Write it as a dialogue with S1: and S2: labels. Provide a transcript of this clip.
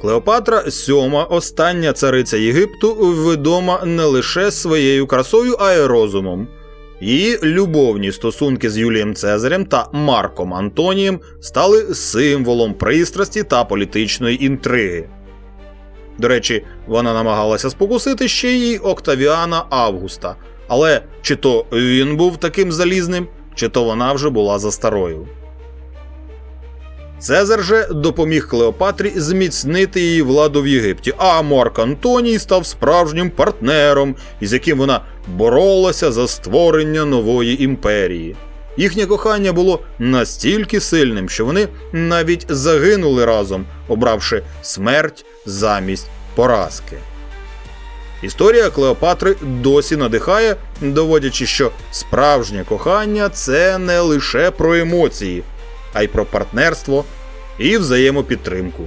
S1: Клеопатра сьома, остання цариця Єгипту, відома не лише своєю красою, а й розумом. Її любовні стосунки з Юлієм Цезарем та Марком Антонієм стали символом пристрасті та політичної інтриги. До речі, вона намагалася спокусити ще й Октавіана Августа, але чи то він був таким залізним, чи то вона вже була за старою. Цезар же допоміг Клеопатрі зміцнити її владу в Єгипті, а Марк Антоній став справжнім партнером, із яким вона боролася за створення нової імперії. Їхнє кохання було настільки сильним, що вони навіть загинули разом, обравши смерть замість поразки. Історія Клеопатри досі надихає, доводячи, що справжнє кохання це не лише про емоції, а й про партнерство і взаємопідтримку.